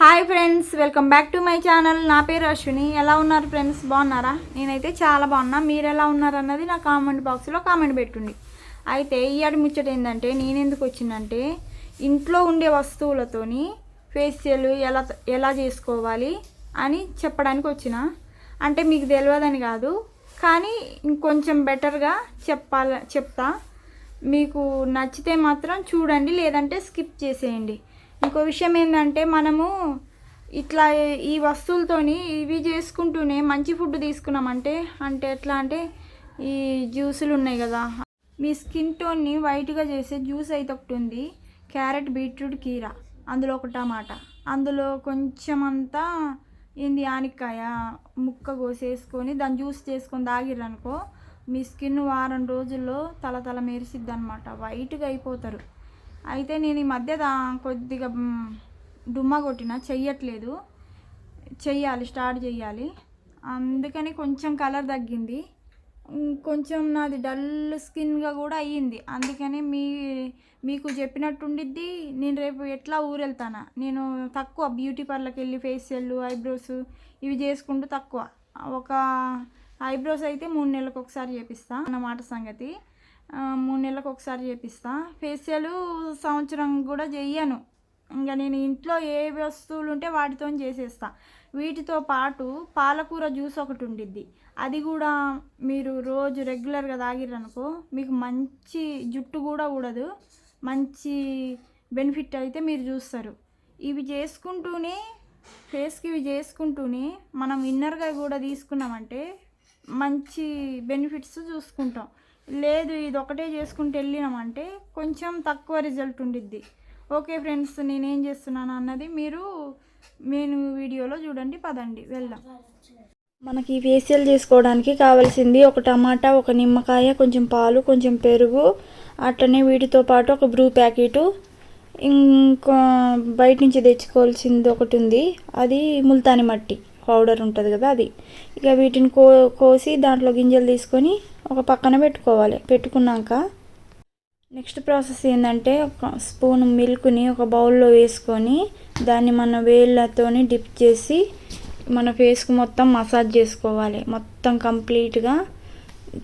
Hi friends welcome back to my channel నా పేరు అశ్విని. ఎలా ఉన్నారు ఫ్రెండ్స్ బాగున్నారా? నేనైతే చాలా బాగున్నా. మీరు ఎలా ఉన్నారు అన్నది నా కామెంట్ బాక్స్లో కామెంట్ పెట్టండి. అయితే ఈ అడి ముచ్చట ఏంటంటే నేను ఎందుకు వచ్చిందంటే ఇంట్లో ఉండే వస్తువులతోని ఫేషియల్ ఎలా ఎలా చేసుకోవాలి అని చెప్పడానికి వచ్చిన. అంటే మీకు తెలియదని కాదు కానీ ఇంకొంచెం బెటర్గా చెప్పాల చెప్తా. మీకు నచ్చితే మాత్రం చూడండి లేదంటే స్కిప్ చేసేయండి. ఇంకో విషయం ఏంటంటే మనము ఇట్లా ఈ వస్తువులతోని ఇవి చేసుకుంటూనే మంచి ఫుడ్ తీసుకున్నామంటే అంటే ఎట్లా అంటే ఈ జ్యూసులు ఉన్నాయి కదా మీ స్కిన్ టోన్ని వైట్గా చేసే జ్యూస్ అయితే ఒకటి ఉంది క్యారెట్ బీట్రూట్ కీర అందులో ఒక టమాటా అందులో కొంచెం అంతా ఏంది ఆనిక్కాయ ముక్క కోసేసుకొని దాన్ని జ్యూస్ చేసుకొని తాగిర్రనుకో మీ స్కిన్ వారం రోజుల్లో తల తల మెరిసిద్ది అనమాట వైట్గా అయిపోతారు. అయితే నేను ఈ మధ్య దా కొద్దిగా డుమ్మ డుమ్మా కొట్టిన చెయ్యట్లేదు. చెయ్యాలి స్టార్ట్ చెయ్యాలి. అందుకని కొంచెం కలర్ తగ్గింది. కొంచెం నాది డల్ స్కిన్గా కూడా అయ్యింది. అందుకని మీ మీకు చెప్పినట్టుండిద్ది నేను రేపు ఎట్లా ఊరెళ్తానా? నేను తక్కువ బ్యూటీ పార్లర్కి వెళ్ళి ఫేషియల్ ఐబ్రోస్ ఇవి చేసుకుంటూ తక్కువ. ఒక ఐబ్రోస్ అయితే మూడు నెలలకు ఒకసారి చేపిస్తాను అన్నమాట సంగతి. మూడు నెలలకు ఒకసారి చేపిస్తా. ఫేషియల్ సంవత్సరం కూడా చెయ్యను. ఇంకా నేను ఇంట్లో ఏ వస్తువులు ఉంటే వాటితో చేసేస్తా. వీటితో పాటు పాలకూర జ్యూస్ ఒకటి ఉండిద్ది. అది కూడా మీరు రోజు రెగ్యులర్గా తాగిర్రనుకో మీకు మంచి జుట్టు కూడా ఊడదు. మంచి బెనిఫిట్ అయితే మీరు చూస్తారు. ఇవి చేసుకుంటూనే ఫేస్కి ఇవి చేసుకుంటూనే మనం ఇన్నర్గా కూడా తీసుకున్నామంటే మంచి బెనిఫిట్స్ చూసుకుంటాం. లేదు ఇది ఒకటే చేసుకుంటూ వెళ్ళినామంటే కొంచెం తక్కువ రిజల్ట్ ఉండిద్ది. ఓకే ఫ్రెండ్స్ నేనేం చేస్తున్నాను అన్నది మీరు నేను వీడియోలో చూడండి పదండి వెళ్దాం. మనకి ఫేషియల్ చేసుకోవడానికి కావాల్సింది ఒక టమాటా ఒక నిమ్మకాయ కొంచెం పాలు కొంచెం పెరుగు అట్లనే వీటితో పాటు ఒక బ్రూ ప్యాకెటు ఇంకో బయట నుంచి తెచ్చుకోవాల్సింది ఒకటి ఉంది అది ముల్తాని మట్టి. పౌడర్ ఉంటుంది కదా అది. ఇక వీటిని కో కోసి దాంట్లో గింజలు తీసుకొని ఒక పక్కన పెట్టుకోవాలి. పెట్టుకున్నాక నెక్స్ట్ ప్రాసెస్ ఏంటంటే ఒక స్పూన్ మిల్క్ని ఒక బౌల్లో వేసుకొని దాన్ని మన వేళ్ళతోని డిప్ చేసి మన ఫేస్కి మొత్తం మసాజ్ చేసుకోవాలి. మొత్తం కంప్లీట్గా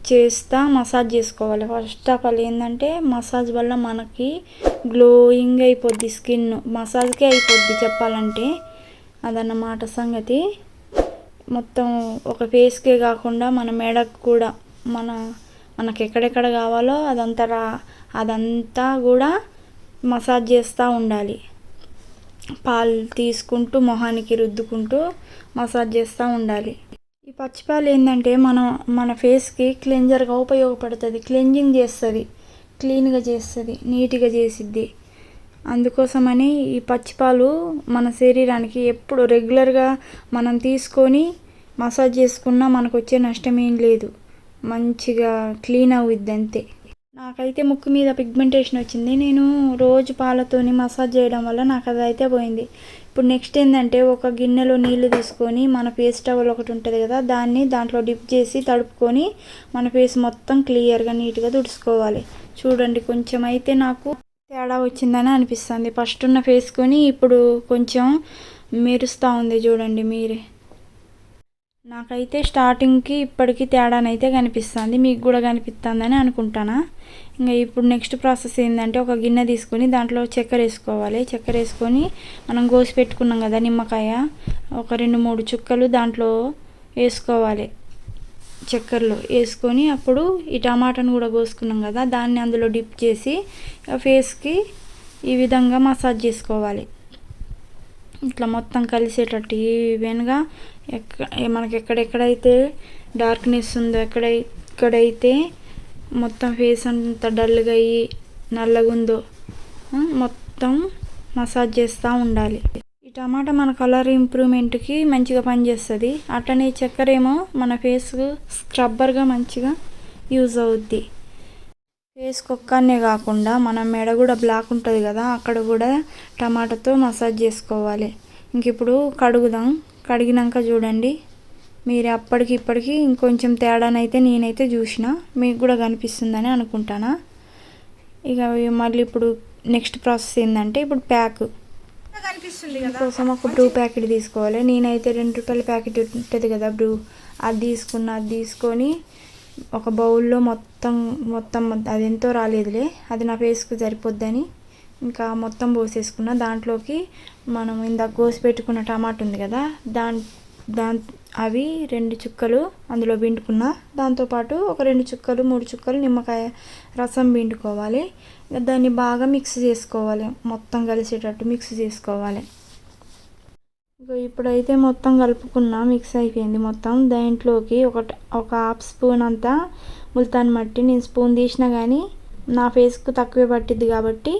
చేస్తా మసాజ్ చేసుకోవాలి. ఫస్ట్ ఆఫ్ ఆల్ ఏంటంటే మసాజ్ వల్ల మనకి గ్లోయింగ్ అయిపోద్ది స్కిన్. మసాజ్కే అయిపోద్ది చెప్పాలంటే. అదన్నమాట సంగతి. మొత్తం ఒక ఫేస్కే కాకుండా మన మెడకు కూడా మన మనకు ఎక్కడెక్కడ కావాలో అదంతా రా అదంతా కూడా మసాజ్ చేస్తూ ఉండాలి. పాలు తీసుకుంటూ మొహానికి రుద్దుకుంటూ మసాజ్ చేస్తూ ఉండాలి. ఈ పచ్చిపాలు ఏంటంటే మనం మన ఫేస్కి క్లెంజర్గా ఉపయోగపడుతుంది. క్లెంజింగ్ చేస్తుంది. క్లీన్గా చేస్తుంది. నీట్గా చేసిద్ది. అందుకోసమని ఈ పచ్చిపాలు మన శరీరానికి ఎప్పుడు రెగ్యులర్గా మనం తీసుకొని మసాజ్ చేసుకున్నా మనకు వచ్చే నష్టం ఏం లేదు. మంచిగా క్లీన్ అవుద్ది అంతే నాకైతే ముక్కు మీద పిగ్మెంటేషన్ వచ్చింది. నేను రోజు పాలతోని మసాజ్ చేయడం వల్ల నాకు అది అయితే పోయింది. ఇప్పుడు నెక్స్ట్ ఏంటంటే ఒక గిన్నెలో నీళ్ళు తీసుకొని మన ఫేస్ టవల్ ఒకటి ఉంటుంది కదా దాన్ని దాంట్లో డిప్ చేసి తడుపుకొని మన ఫేస్ మొత్తం క్లియర్గా నీట్గా తుడుచుకోవాలి. చూడండి కొంచెం అయితే నాకు తేడా వచ్చిందని అనిపిస్తుంది. ఫస్ట్ ఉన్న ఫేస్కొని ఇప్పుడు కొంచెం మెరుస్తూ ఉంది చూడండి మీరే. నాకైతే స్టార్టింగ్కి ఇప్పటికీ తేడానైతే కనిపిస్తుంది. మీకు కూడా కనిపిస్తుందని అనుకుంటానా? ఇంకా ఇప్పుడు నెక్స్ట్ ప్రాసెస్ ఏంటంటే ఒక గిన్నె తీసుకొని దాంట్లో చక్కెర వేసుకోవాలి. చక్కెర వేసుకొని మనం కోసి పెట్టుకున్నాం కదా నిమ్మకాయ. ఒక రెండు మూడు చుక్కలు దాంట్లో వేసుకోవాలి. చక్కెరలో వేసుకొని అప్పుడు ఈ టమాటాను కూడా కోసుకున్నాం కదా దాన్ని అందులో డిప్ చేసి ఆ ఫేస్కి ఈ విధంగా మసాజ్ చేసుకోవాలి. ఇట్లా మొత్తం కలిసేటట్టు ఈవెన్గా ఎక్క మనకి ఎక్కడెక్కడైతే డార్క్నెస్ ఉందో ఎక్కడ ఎక్కడైతే మొత్తం ఫేస్ అంతా డల్గా అయ్యి నల్లగుందో మొత్తం మసాజ్ చేస్తూ ఉండాలి. టమాటా మన కలర్ ఇంప్రూవ్మెంట్కి మంచిగా పనిచేస్తుంది. అట్లనే చక్కెర ఏమో మన ఫేస్ స్క్రబ్బర్గా మంచిగా యూజ్ అవుద్ది. ఫేస్ ఒక్కనే కాకుండా మన మెడ కూడా బ్లాక్ ఉంటుంది కదా అక్కడ కూడా టమాటాతో మసాజ్ చేసుకోవాలి. ఇంక ఇప్పుడు కడుగుదాం. కడిగినాక చూడండి. మీరు అప్పటికి ఇప్పటికి ఇంకొంచెం తేడానైతే నేనైతే చూసిన మీకు కూడా కనిపిస్తుందని అనుకుంటానా? ఇక మళ్ళీ ఇప్పుడు నెక్స్ట్ ప్రాసెస్ ఏంటంటే ఇప్పుడు ప్యాక్. కనిపిస్తుంది కోసం ఒక బ్రూ ప్యాకెట్ తీసుకోవాలి. నేనైతే రెండు రూపాయల ప్యాకెట్ ఉంటుంది కదా బ్రూ. అది తీసుకున్న అది తీసుకొని ఒక బౌల్లో మొత్తం మొత్తం అది ఎంతో రాలేదులే. అది నా ఫేస్కి సరిపోద్దని ఇంకా మొత్తం పోసేసుకున్న. దాంట్లోకి మనం ఇందాక కోసి పెట్టుకున్న టమాటా ఉంది కదా దాని దా అవి రెండు చుక్కలు అందులో పిండుకున్న. దాంతోపాటు ఒక రెండు చుక్కలు మూడు చుక్కలు నిమ్మకాయ రసం పిండుకోవాలి. దాన్ని బాగా మిక్స్ చేసుకోవాలి. మొత్తం కలిసేటట్టు మిక్స్ చేసుకోవాలి. ఇప్పుడైతే మొత్తం కలుపుకున్నా మిక్స్ అయిపోయింది మొత్తం. దాంట్లోకి ఒక ఒక హాఫ్ స్పూన్ అంతా ముల్తాన్ మట్టి నేను స్పూన్ తీసినా కానీ నా ఫేస్కు తక్కువే పట్టిద్ది కాబట్టి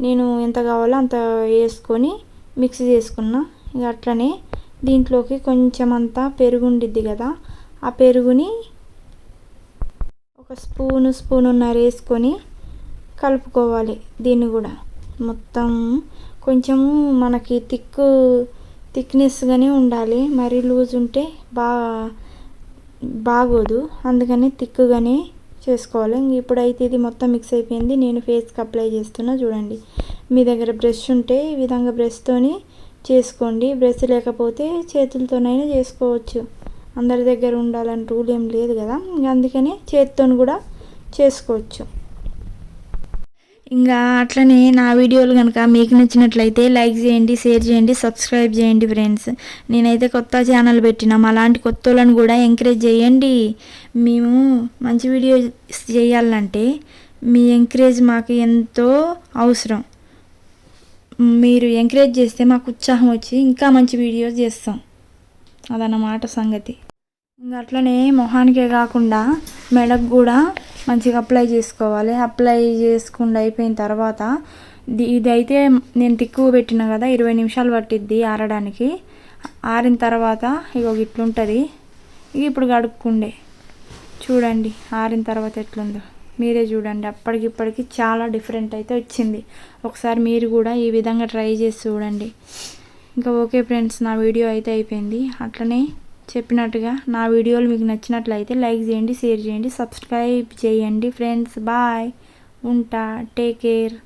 నేను ఎంత కావాలో అంత వేసుకొని మిక్స్ చేసుకున్నా. ఇక అట్లనే దీంట్లోకి కొంచెం అంతా పెరుగు ఉండిద్ది కదా. ఆ పెరుగుని ఒక స్పూను స్పూనున్నర వేసుకొని కలుపుకోవాలి దీన్ని కూడా. మొత్తం కొంచెము మనకి థిక్ థిక్నెస్గానే ఉండాలి. మరీ లూజ్ ఉంటే బా బాగోదు. అందుకని థిక్గానే చేసుకోవాలి. ఇంక ఇప్పుడైతే ఇది మొత్తం మిక్స్ అయిపోయింది. నేను ఫేస్కి అప్లై చేస్తున్నా. చూడండి. మీ దగ్గర బ్రష్ ఉంటే ఈ విధంగా బ్రష్తోని చేసుకోండి. బ్రష్ లేకపోతే చేతులతోనైనా చేసుకోవచ్చు. అందరి దగ్గర ఉండాలని రూల్ ఏం లేదు కదా. అందుకని చేతితో కూడా చేసుకోవచ్చు. ఇంకా అట్లనే నా వీడియోలు కనుక మీకు నచ్చినట్లయితే లైక్ చేయండి షేర్ చేయండి సబ్స్క్రైబ్ చేయండి ఫ్రెండ్స్. నేనైతే కొత్త ఛానల్ పెట్టినాం. అలాంటి కొత్త వాళ్ళని కూడా ఎంకరేజ్ చేయండి. మేము మంచి వీడియో చేయాలంటే మీ ఎంకరేజ్ మాకు ఎంతో అవసరం. మీరు ఎంకరేజ్ చేస్తే మాకు ఉత్సాహం వచ్చి ఇంకా మంచి వీడియోస్ చేస్తాం. అదన్నమాట సంగతి. ఇంకా అట్లనే మొహానికే కాకుండా మెడకు కూడా మంచిగా అప్లై చేసుకోవాలి. అప్లై చేసుకుండా అయిపోయిన తర్వాత ఇది- ఇదైతే నేను తిక్కువ పెట్టిన కదా ఇరవై నిమిషాలు పట్టిద్ది ఆరడానికి. ఆరిన తర్వాత ఇగో ఇట్లుంటుంది ఇక ఇప్పుడు కడుక్కుండే. చూడండి ఆరిన తర్వాత ఎట్లుందో. మీరే చూడండి. అప్పటికిప్పటికి చాలా డిఫరెంట్ అయితే వచ్చింది. ఒకసారి మీరు కూడా ఈ విధంగా ట్రై చేసి చూడండి. ఇంకా ఓకే ఫ్రెండ్స్ నా వీడియో అయితే అయిపోయింది. అట్లనే చెప్పినట్టుగా నా వీడియోలు మీకు నచ్చినట్లయితే లైక్ చేయండి షేర్ చేయండి సబ్స్క్రైబ్ చేయండి ఫ్రెండ్స్ బాయ్ ఉంటా. Take care